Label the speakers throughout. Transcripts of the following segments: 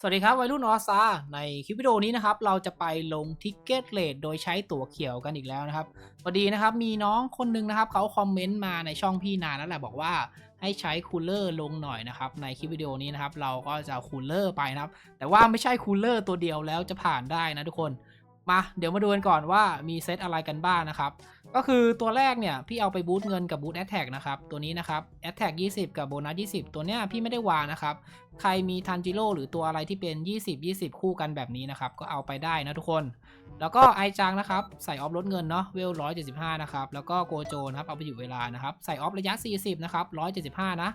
Speaker 1: สวัสดีครับวัยรุ่นออซาในคลิปวิดีโอนี้นะครับเราจะไปลงทิกเก็ตเลทโดยใช้ตั๋วเขียวกันอีกแล้วนะครับพอดีนะครับมีน้องคนหนึงนะครับเขาคอมเมนต์มาในช่องพี่นานแล้วแหละบอกว่าให้ใช้คูลเลอร์ลงหน่อยนะครับในคลิปวิดีโอนี้นะครับเราก็จะคูลเลอร์ไปนะครับแต่ว่าไม่ใช่คูลเลอร์ตัวเดียวแล้วจะผ่านได้นะทุกคน มาเดี๋ยวมาดูกันก่อนว่ามีเซตอะไรกันบ้างนะครับ ก็คือตัวแรกเนี่ยพี่เอาไปบูตเงินกับบูตแอตแทกนะครับ ตัวนี้นะครับแอตแทก20กับโบนัส20 ตัวเนี้ยพี่ไม่ได้วางนะครับ ใครมีทันจิโร่หรือตัวอะไรที่เป็น 20 20 คู่กันแบบนี้นะครับ ก็เอาไปได้นะทุกคน แล้วก็ไอจังนะครับ ใส่ออฟลดเงินเนาะเวล175นะครับแล้วก็โกโจนะครับเอาไปอยู่เวลานะครับใส่ออฟระยะ 40นะครับ175 นะ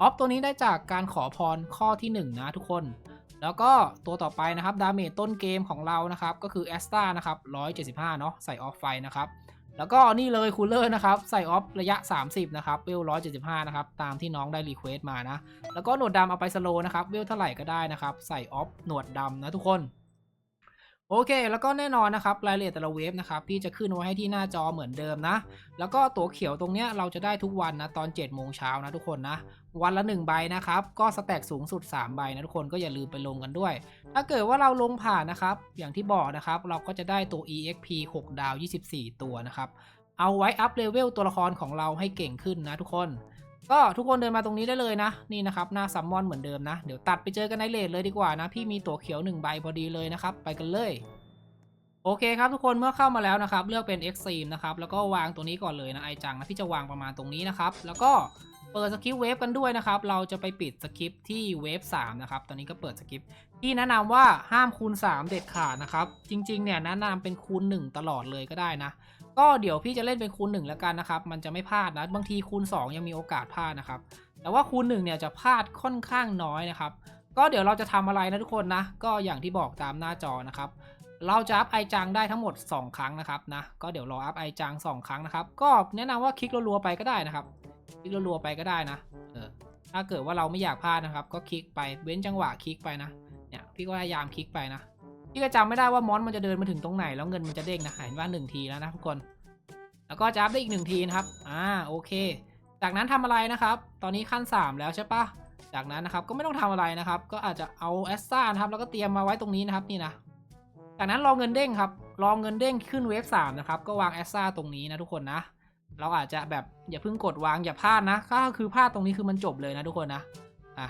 Speaker 1: ออฟตัวนี้ได้จากการขอพรข้อที่ 1 นะทุกคน แล้วก็ตัวต่อไปนะครับดาเมจต้นเกมของเรานะครับก็คือแอสตานะครับ175 เนาะใส่ออฟไฟนะครับแล้วก็นี่เลยคูลเลอร์นะครับใส่ออฟระยะ 30 นะครับเวล175 นะครับ ตามที่น้องได้รีเควสต์มานะ แล้วก็หนวดดำเอาไปสโลนะครับ เวลเท่าไหร่ก็ได้นะครับ ใส่ออฟหนวดดำนะทุกคน โอเค แล้วก็แน่นอนนะครับรายละเอียดแต่ละเวฟนะครับพี่จะขึ้นไว้ให้ที่หน้าจอเหมือนเดิมนะ แล้วก็ตัวเขียวตรงเนี้ยเราจะได้ทุกวันนะตอน7โมงเช้านะทุกคนนะวันละ 1 ใบนะครับ ก็สแต็กสูงสุด 3 ใบนะทุกคนก็อย่าลืมไปลงกันด้วย ถ้าเกิดว่าเราลงผ่านนะครับ อย่างที่บอกนะครับ เราก็จะได้ตัว exp 6 ดาว 24 ตัวนะครับ เอาไว้อัพเลเวลตัวละครของเราให้เก่งขึ้นนะทุกคน ก็ทุกคนเดินมาตรงนี้ได้เลยนะ นี่นะครับหน้าซัมมอนเหมือนเดิมนะ เดี๋ยวตัดไปเจอกันในเลทเลยดีกว่านะ พี่มีตัวเขียว1ใบพอดีเลยนะครับ ไปกันเลย โอเคครับทุกคนเมื่อเข้ามาแล้วนะครับ เลือกเป็น Extreme นะครับ แล้วก็วางตรงนี้ก่อนเลยนะไอจังนะพี่จะวางประมาณตรงนี้นะครับ แล้วก็เปิดสคริปต์เวฟกันด้วยนะครับ เราจะไปปิดสคริปต์ที่เวฟ3นะครับ ตอนนี้ก็เปิดสคริปต์พี่แนะนำว่าห้ามคูณ 3 เด็ดขาดนะครับ จริงๆเนี่ยแนะนำเป็นคูณ 1 ตลอดเลยก็ได้นะ ก็เดี๋ยวพี่จะเล่นเป็นคูณ1แล้วกันนะครับ มันจะไม่พลาดนะ บางทีคูณ 2 ยังมีโอกาสพลาดนะครับ แต่ว่าคูณ1เนี่ยจะพลาดค่อนข้างน้อยนะครับ ก็เดี๋ยวเราจะทำอะไรนะทุกคนนะ ก็อย่างที่บอกตามหน้าจอนะครับ เราจะอัพไอจังได้ทั้งหมด 2 ครั้งนะครับนะ ก็เดี๋ยวรออัพไอจัง2 ครั้งนะครับ ก็แนะนำว่าคลิกรัวๆไปก็ได้นะครับ คลิกรัวๆไปก็ได้นะ เออ ถ้าเกิดว่าเราไม่อยากพลาดนะครับ ก็คลิกไป เว้นจังหวะคลิกไปนะ เนี่ย พี่ก็พยายามคลิกไปนะ พี่ก็จำไม่ได้ว่ามอนมันจะเดินมาถึงตรงไหนแล้วเงินมันจะเด้งนะเห็นว่า1ทีแล้วนะทุกคน แล้วก็จะอัพได้อีก1ทีนะครับอ่าโอเค จากนั้นทำอะไรนะครับ ตอนนี้ขั้น 3 แล้วใช่ปะจากนั้นนะครับก็ไม่ต้องทำอะไรนะครับ ก็อาจจะเอาแอสซ่านะครับแล้วก็เตรียมมาไว้ตรงนี้นะครับนี่นะจากนั้นรอเงินเด้งครับรอเงินเด้งขึ้นเวฟสามนะครับก็วางแอสซ่าตรงนี้นะทุกคนนะเราอาจจะแบบอย่าเพิ่งกดวางอย่าพลาดนะก็คือพลาดตรงนี้คือมันจบเลยนะทุกคนนะอะ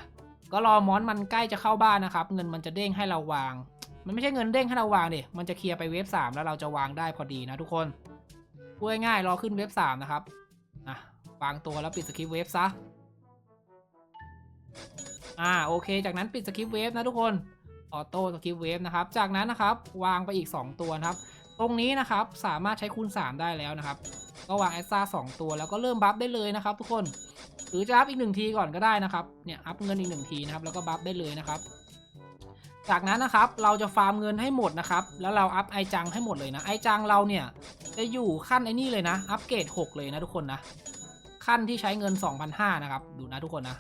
Speaker 1: ก็รอมอนมันใกล้จะเข้าบ้านนะครับ เงินมันจะเด้งให้เราวาง มันไม่ใช่เงินเด้งให้เราวางดิมันจะเคลียร์ไปเวฟสามแล้วเราจะวางได้พอดีนะทุกคนพูดง่ายๆรอขึ้นเวฟสามนะครับอะวางตัวแล้วปิดสคริปต์เวฟซะอ่าโอเค จากนั้นปิดสคริปต์เวฟนะทุกคนออโต้สคริปต์เวฟนะครับ จากนั้นนะครับวางไปอีก 2 ตัวนะครับ ตรงนี้นะครับสามารถใช้คูณ 3 ได้แล้วนะครับ ก็วางแอสซ่า2ตัวแล้วก็เริ่มบัฟได้เลยนะครับ ทุกคน หรือจะอัพอีก 1 ทีก่อนก็ได้นะครับ เนี่ยอัพเงินอีก 1 ทีนะครับแล้วก็บัฟได้เลยนะครับ จากนั้นนะครับเราจะฟาร์มเงินให้หมดนะครับ แล้วเราอัพไอจังให้หมดเลยนะไอจังเราเนี่ยจะอยู่ขั้นไอ้นี่เลยนะ อัปเกรด 6 เลยนะทุกคนนะ ขั้นที่ใช้เงิน 2,500นะครับ ดูนะทุกคนนะ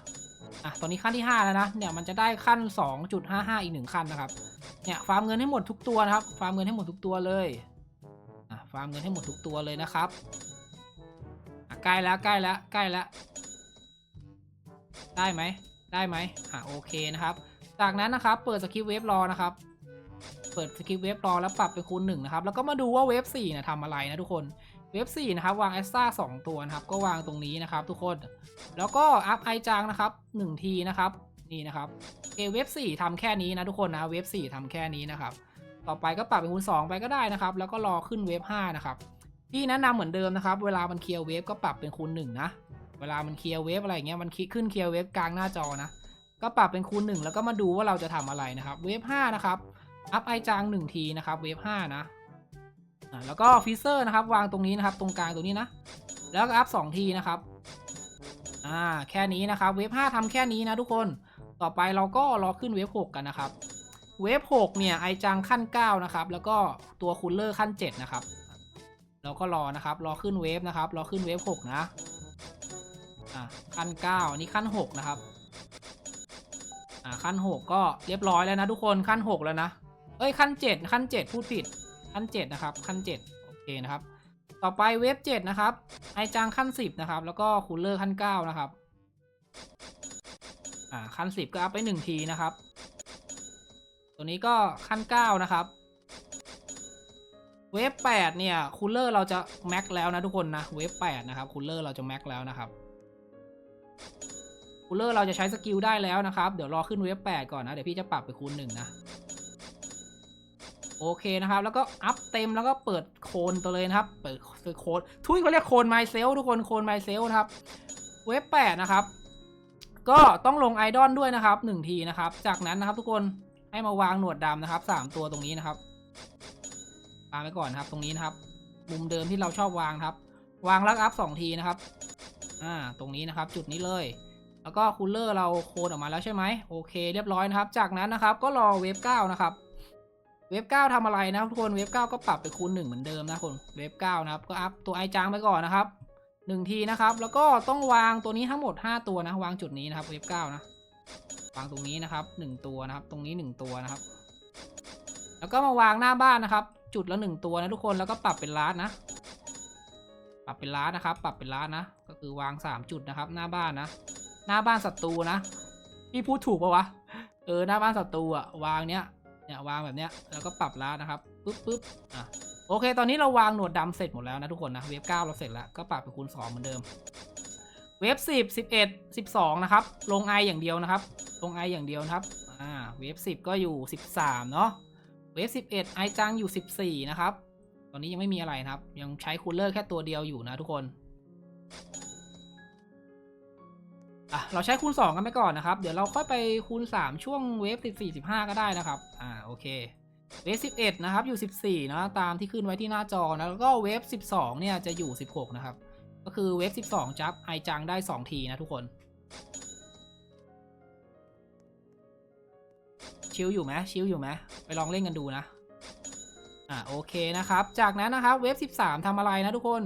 Speaker 1: อะตอนนี้ขั้นที่ 5 แล้วนะ เนี่ยมันจะได้ขั้น 2.55 อีก1ขั้นนะครับ เนี่ยฟาร์มเงินให้หมดทุกตัวนะครับ ฟาร์มเงินให้หมดทุกตัวเลยอะฟาร์มเงินให้หมดทุกตัวเลยนะครับอะใกล้แล้วใกล้แล้วใกล้แล้วได้ไหมได้ไหมอะโอเคนะครับ จากนั้นนะครับเปิดสคริปต์เวฟรอนะครับ เปิดสคริปต์เวฟรอแล้วปรับเป็นคูณหนึ่งนะครับ แล้วก็มาดูว่าเวฟสี่นะทำอะไรนะทุกคน เวฟ4นะครับวางแอสซ่า2ตัวนะครับ ก็วางตรงนี้นะครับ ทุกคน แล้วก็อัพไอจางนะครับ1ทีนะครับ นี่นะครับเอเวฟ4ทำแค่นี้นะทุกคนนะ เวฟ4ทำแค่นี้นะครับ ต่อไปก็ปรับเป็นคูณ2ไปก็ได้นะครับ แล้วก็รอขึ้นเวฟ5นะครับ ที่แนะนำเหมือนเดิมนะครับ เวลามันเคลียร์เวฟก็ปรับเป็นคูณ1นะ เวลามันเคลียร์เวฟอะไรเงี้ย มันขึ้นเคลียร์เวฟกลางหน้าจอนะ ก็ปรับเป็นคูณ1แล้วก็มาดูว่าเราจะทำอะไรนะครับเวฟ5นะครับอัพไอจาง1ทีนะครับเวฟ5นะแล้วก็ฟิเซอร์นะครับวางตรงนี้นะครับ ตรงกลางตรงนี้นะ แล้วก็อัพสองทีนะครับอ่าแค่นี้นะครับเวฟห้าทำแค่นี้นะทุกคนต่อไปเราก็รอขึ้นเวฟหกกันนะครับเวฟหกเนี่ยไอจังขั้นเก้านะครับแล้วก็ตัวคูลเลอร์ขั้นเจ็ดนะครับเราก็รอนะครับรอขึ้นเวฟนะครับรอขึ้นเวฟหกนะอ่าขั้นเก้านี่ขั้นหกนะครับ อ่าขั้นหกก็เรียบร้อยแล้วนะทุกคนขั้นหกแล้วนะ เอ้ยขั้นเจ็ดขั้นเจ็ดพูดผิดขั้นเจ็ดนะครับ ขั้นเจ็ดโอเคนะครับ ต่อไปเวฟเจ็ดนะครับ ไอจางขั้นสิบนะครับ แล้วก็คูลเลอร์ขั้นเก้านะครับ อ่าขั้นสิบก็อัพไปหนึ่งทีนะครับ ตัวนี้ก็ขั้น 9 นะครับ เวฟ8เนี่ยคูลเลอร์เราจะแม็กแล้วนะทุกคนนะ เวฟ8นะครับคูลเลอร์เราจะแม็กแล้วนะครับ คูลเลอร์เราจะใช้สกิลได้แล้วนะครับ เดี๋ยวรอขึ้นเวฟ8ก่อนนะ เดี๋ยวพี่จะปรับไปคูณหนึ่งนะ โอเคนะครับ แล้วก็อัพเต็มแล้วก็เปิดโคนตัวเลยนะครับ เปิดโคนทุยเขาเรียกโคนไมเซลทุกคนโคนไมเซลนะครับ เวฟ8นะครับ ก็ต้องลงไอดอลด้วยนะครับหนึ่งทีนะครับ จากนั้นนะครับทุกคนให้มาวางหนวดดำนะครับสามตัวตรงนี้นะครับวางไว้ก่อนนครับ ตรงนี้นะครับ มุมเดิมที่เราชอบวางครับ วางลักอัพสองทีนะครับ อ่า ตรงนี้นะครับ จุดนี้เลย แล้วก็คูลเลอร์เราโคนออกมาแล้วใช่ไหมโอเค เรียบร้อยนะครับ จากนั้นนะครับก็รอเวฟเก้านะครับเวฟเก้าทำอะไรนะครับทุกคนเวฟเก้าก็ปรับไปคูณหนึ่งเหมือนเดิมนะคนเวฟเก้านะครับก็อัพตัวไอจางไปก่อนนะครับหนึ่งทีนะครับ แล้วก็ต้องวางตัวนี้ทั้งหมด 5 ตัวนะวางจุดนี้นะครับเวฟเก้านะวางตรงนี้นะครับหนึ่งตัวนะครับ ตรงนี้หนึ่งตัวนะครับ แล้วก็มาวางหน้าบ้านนะครับ จุดละหนึ่งตัวนะทุกคนแล้วก็ปรับเป็นล้านนะปรับเป็นล้านนะครับ ปรับเป็นล้านนะ ก็คือวางสามจุดนะครับ หน้าบ้านนะ หน้าบ้านศัตรูนะพี่พูดถูกปะวะเออหน้าบ้านศัตรูอะวางเนี้ยเนี่ยวางแบบเนี้ยแล้วก็ปรับล้านะครับปึ๊บปึ๊บอะโอเค ตอนนี้เราวางหนวดดำเสร็จหมดแล้วนะทุกคนนะเวฟเก้าเราเสร็จแล้วก็ปรับเป็นคูณสองเหมือนเดิมเวฟสิบสิบเอ็ดสิบสองนะครับ ลงไออย่างเดียวนะครับ ลงไออย่างเดียวนะครับอ่าเวฟสิบก็อยู่สิบสามเนาะเวฟสิบเอ็ดไอจังอยู่สิบสี่นะครับ ตอนนี้ยังไม่มีอะไรนะครับ ยังใช้คูลเลอร์แค่ตัวเดียวอยู่นะทุกคน อะเราใช้คูณ 2 กันไปก่อนนะครับ เดี๋ยวเราค่อยไปคูณ 3 ช่วงเวฟ14 15 ก็ได้นะครับ อ่าโอเค เวฟ11 นะครับ อยู่ 14 นะ ตามที่ขึ้นไว้ที่หน้าจอนะแล้วก็เวฟ12 เนี่ยจะอยู่ 16 นะครับ ก็คือเวฟ12 จับไอจังได้ 2 ทีนะทุกคน ชิลอยู่ไหมชิลอยู่ไหมไปลองเล่นกันดูนะ อ่าโอเคนะครับ จากนั้นนะครับเวฟ13ทำอะไรนะทุกคน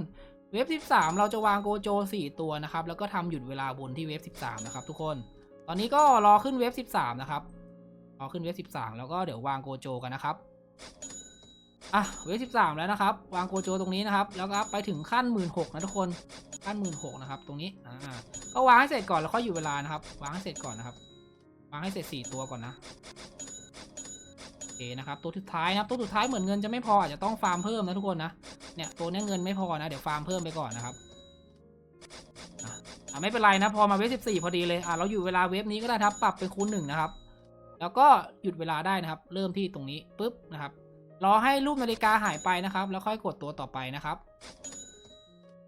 Speaker 1: เวฟ13 เราจะวางโกโจ 4 ตัวนะครับ แล้วก็ทำหยุดเวลาบนที่เวฟ13 นะครับ ทุกคน ตอนนี้ก็รอขึ้นเวฟ13 นะครับ รอขึ้นเวฟ13 แล้วก็เดี๋ยววางโกโจกันนะครับ อะ เวฟ13 แล้วนะครับ วางโกโจตรงนี้นะครับ แล้วก็ไปถึงขั้น 1 6ื่นนะทุกคน ขั้น 1 6ื่นนะครับ ตรงนี้ อ่า ก็วางให้เสร็จก่อนแล้วค่อยหยุดเวลานะครับ วางให้เสร็จก่อนนะครับ วางให้เสร็จ 4 ตัวก่อนนะ นะครับตัวสุดท้ายนะครับตัวสุดท้ายเหมือนเงินจะไม่พออาจจะต้องฟาร์มเพิ่มนะทุกคนนะเนี่ยตัวนี้เงินไม่พอนะเดี๋ยวฟาร์มเพิ่มไปก่อนนะครับอะอะไม่เป็นไรนะพอมาเวฟ14พอดีเลยอะเราอยู่เวลาเวฟนี้ก็ได้ครับปรับไปคูณหนึ่งนะครับ แล้วก็หยุดเวลาได้นะครับ เริ่มที่ตรงนี้ปุ๊บนะครับรอให้รูปนาฬิกาหายไปนะครับ แล้วค่อยกดตัวต่อไปนะครับ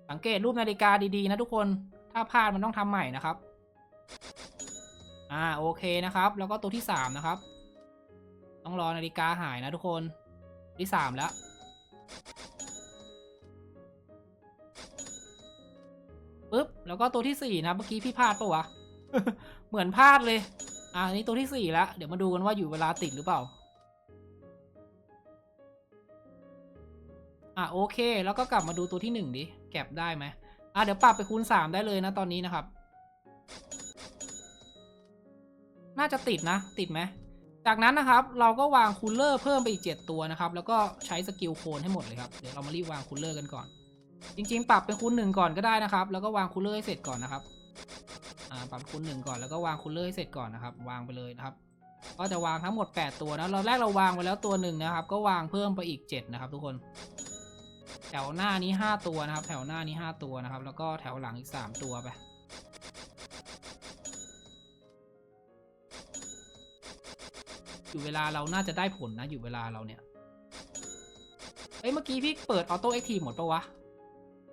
Speaker 1: สังเกตรูปนาฬิกาดีๆ นะทุกคนถ้าพลาดมันต้องทำใหม่นะครับอ่าโอเคนะครับ แล้วก็ตัวที่สามนะครับ ต้องรอนาฬิกาหายนะทุกคน ที่สามแล้ว ปึ๊บ แล้วก็ตัวที่สี่นะ เมื่อกี้พี่พลาดปะวะ เหมือนพลาดเลย อ่านนี้ตัวที่สี่แล้ว เดี๋ยวมาดูกันว่าอยู่เวลาติดหรือเปล่า อะโอเค แล้วก็กลับมาดูตัวที่หนึ่งดิ แก็บได้ไหมอะเดี๋ยวปรับไปคูณสามได้เลยนะตอนนี้นะครับ น่าจะติดนะ ติดไหม จากนั้นนะครับเราก็วางคูลเลอร์เพิ่มไปอีก 7 ตัวนะครับ แล้วก็ใช้สกิลโคนให้หมดเลยครับ เดี๋ยวเรามารีบวางคูลเลอร์กันก่อน จริง ๆ ปรับเป็นคูณหนึ่งก่อนก็ได้นะครับ แล้วก็วางคูลเลอร์ให้เสร็จก่อนนะครับอ่าปรับคูณหนึ่งก่อนแล้วก็วางคูลเลอร์ให้เสร็จก่อนนะครับ วางไปเลยนะครับ ก็จะวางทั้งหมด 8 ตัวนะเราแรกเราวางไปแล้วตัวหนึ่งนะครับ ก็วางเพิ่มไปอีก 7 นะครับ ทุกคน แถวหน้านี้ 5 ตัวนะครับ แถวหน้านี้ 5 ตัวนะครับ แล้วก็แถวหลังอีก 3 ตัวไป อยู่เวลาเราน่าจะได้ผลนะอยู่เวลาเราเนี่ย เอ้ยเมื่อกี้พี่เปิดออโต้แอคทีฟหมดปะวะ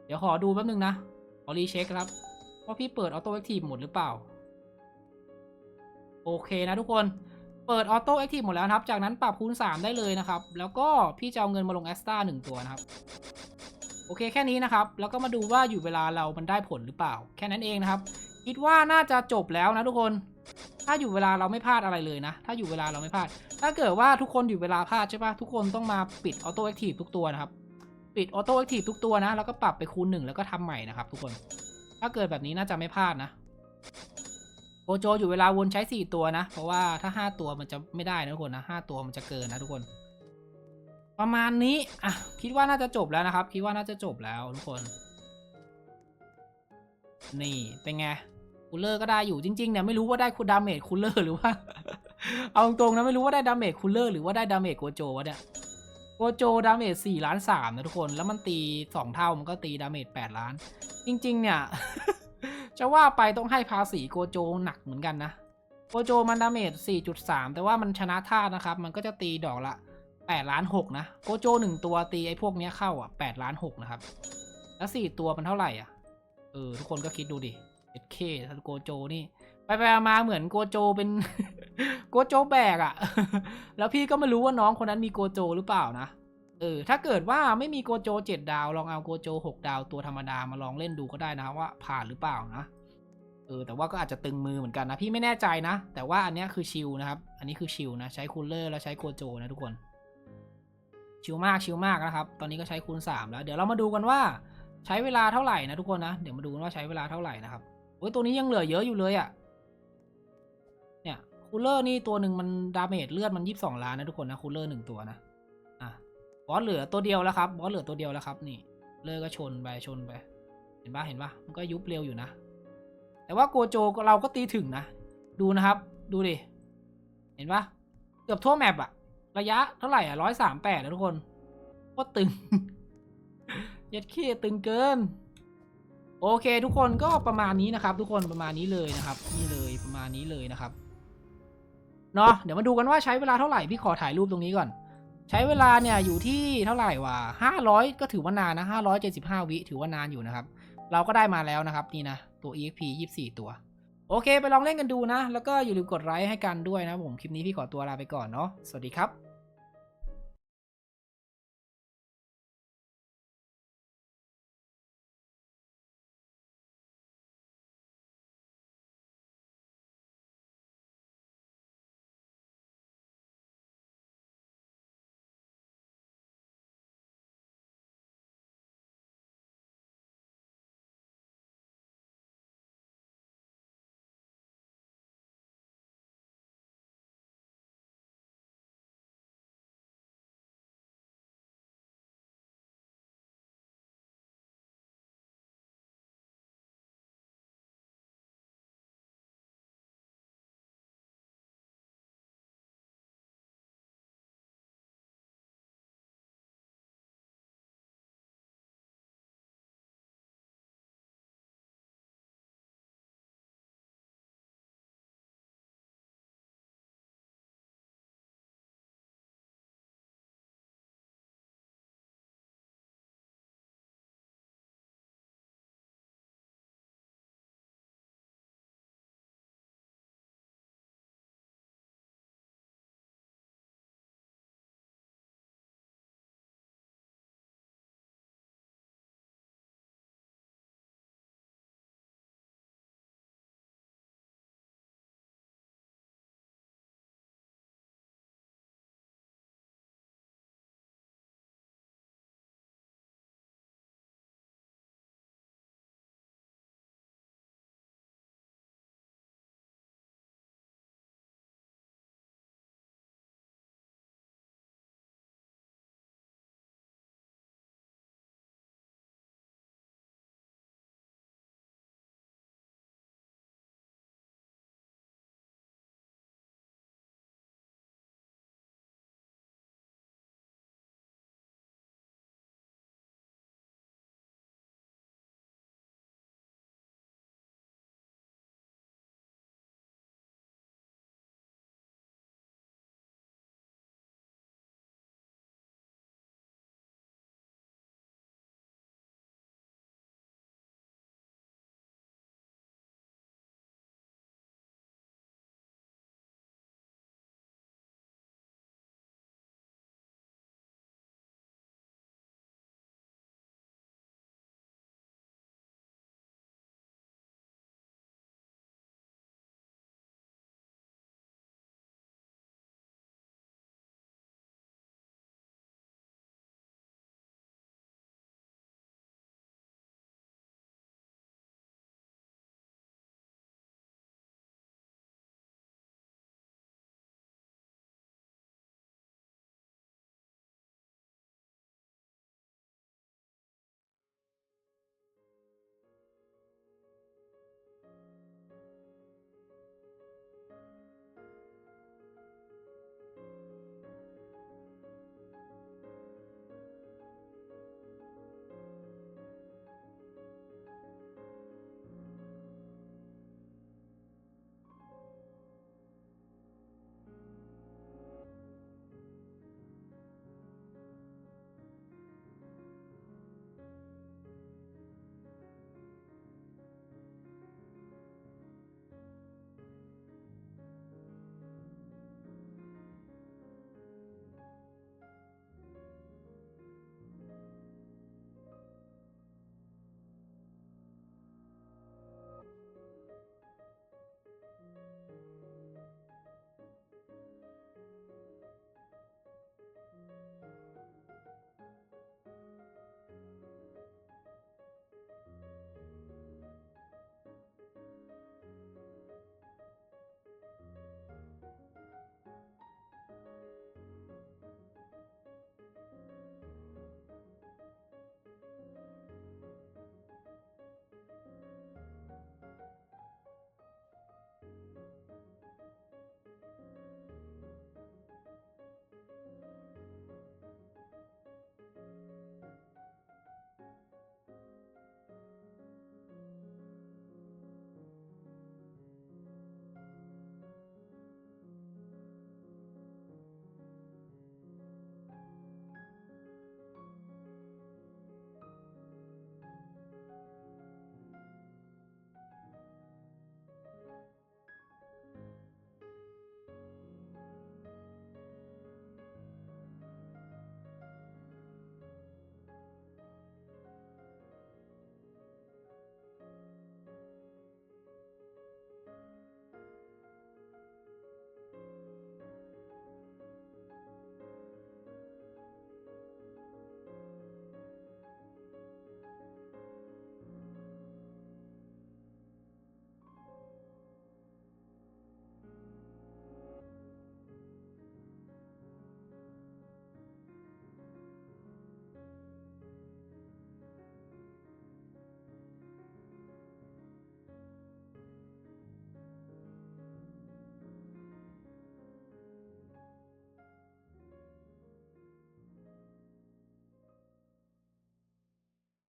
Speaker 1: เดี๋ยวขอดูแป๊บนึงนะขอรีเช็คครับว่าพี่เปิดออโต้แอคทีฟหมดหรือเปล่า โอเคนะทุกคนเปิดออโต้แอคทีฟหมดแล้วครับ จากนั้นปรับคูณ 3 ได้เลยนะครับ แล้วก็พี่จะเอาเงินมาลงแอสตาหนึ่งตัวนะครับ โอเคแค่นี้นะครับ แล้วก็มาดูว่าอยู่เวลาเรามันได้ผลหรือเปล่า แค่นั้นเองนะครับ คิดว่าน่าจะจบแล้วนะทุกคน ถ้าอยู่เวลาเราไม่พลาดอะไรเลยนะ ถ้าอยู่เวลาเราไม่พลาด ถ้าเกิดว่าทุกคนอยู่เวลาพลาดใช่ปะทุกคนต้องมาปิดออโต้แอคทีฟทุกตัวนะครับ ปิดออโต้แอคทีฟทุกตัวนะ แล้วก็ปรับไปคูณหนึ่งแล้วก็ทำใหม่นะครับ ทุกคน ถ้าเกิดแบบนี้น่าจะไม่พลาดนะโกโจอยู่เวลาวนใช้ 4 ตัวนะ เพราะว่าถ้า 5 ตัวมันจะไม่ได้นะทุกคนนะ5ตัวมันจะเกินนะทุกคน ประมาณนี้อะคิดว่าน่าจะจบแล้วนะครับ คิดว่าน่าจะจบแล้วทุกคน นี่เป็นไง คูลเลอร์ก็ได้อยู่จริงๆเนี่ยไม่รู้ว่าได้คูดาเมจคูลเลอร์หรือว่า เอาตรงๆนะไม่รู้ว่าได้ดาเมจคูลเลอร์หรือว่าได้ดาเมจโกโจวะเนี่ยโกโจดาเมจ4ล้าน3นะทุกคนแล้วมันตี2เท่ามันก็ตีดาเมจ8ล้าน จริง ๆ เนี่ย จะว่าไปต้องให้ภาษีโกโจหนักเหมือนกันนะโกโจมันดาเมจ4.3 แต่ว่ามันชนะท่านะครับ มันก็จะตีดอกละ8ล้าน6นะโกโจหนึ่งตัวตีไอ้พวกเนี้ยเข้าอะ8ล้าน6นะครับ แล้ว 4 ตัวมันเท่าไหร่อะเออทุกคนก็คิดดูดิ SK ถ้าโกโจนี่ ไปไปมาเหมือนโกโจเป็น โกโจแบกอะแล้วพี่ก็ไม่รู้ว่าน้องคนนั้นมีโกโจหรือเปล่านะเออถ้าเกิดว่าไม่มีโกโจเจ็ดดาว ลองเอาโกโจหกดาวตัวธรรมดามาลองเล่นดูก็ได้นะว่าผ่านหรือเปล่านะเออแต่ว่าก็อาจจะตึงมือเหมือนกันนะ พี่ไม่แน่ใจนะ แต่ว่าอันนี้คือชิลนะครับ อันนี้คือชิลนะ ใช้คูลเลอร์แล้วใช้โกโจนะทุกคน ชิลมากชิลมากนะครับ ตอนนี้ก็ใช้คูณสามแล้ว เดี๋ยวเรามาดูกันว่าใช้เวลาเท่าไหร่นะทุกคนนะ เดี๋ยวมาดูกันว่าใช้เวลาเท่าไหร่นะครับ โอ้ยตัวนี้ยังเหลือเยอะอยู่เลยอะ่ะ เนี่ยคูลเลอร์นี่ตัวหนึ่งมันดาเมจเลือดมันยี่สิบสองล้านนะทุกคนนะคูลเลอร์หนึ่งตัวนะ อะบอสเหลือตัวเดียวแล้วครับบอสเหลือตัวเดียวแล้วครับ นี่ เลอร์ก็ชนไปชนไป เห็นปะเห็นปะมันก็ยุบเร็วอยู่นะ แต่ว่าโกโจเราก็ตีถึงนะ ดูนะครับ ดูดิ เห็นปะเกือบทั่วแมปอะระยะเท่าไหร่อะร้อยสามแปดนะทุกคนโคตรตึงเย็ดขี้ตึงเกิน โอเค ทุกคนก็ประมาณนี้นะครับ ทุกคนประมาณนี้เลยนะครับ นี่เลยประมาณนี้เลยนะครับเนาะเดี๋ยวมาดูกันว่าใช้เวลาเท่าไหร่พี่ขอถ่ายรูปตรงนี้ก่อน ใช้เวลาเนี่ยอยู่ที่เท่าไหร่วะห้าร้อยก็ถือว่านานนะห้าร้อยเจ็ดสิบห้าวิถือว่านานอยู่นะครับ เราก็ได้มาแล้วนะครับ นี่นะตัว exp ยี่สิบสี่ตัว โอเค ไปลองเล่นกันดูนะ แล้วก็อย่าลืมกดไลค์ให้กันด้วยนะผมคลิปนี้พี่ขอตัวลาไปก่อนเนาะสวัสดีครับ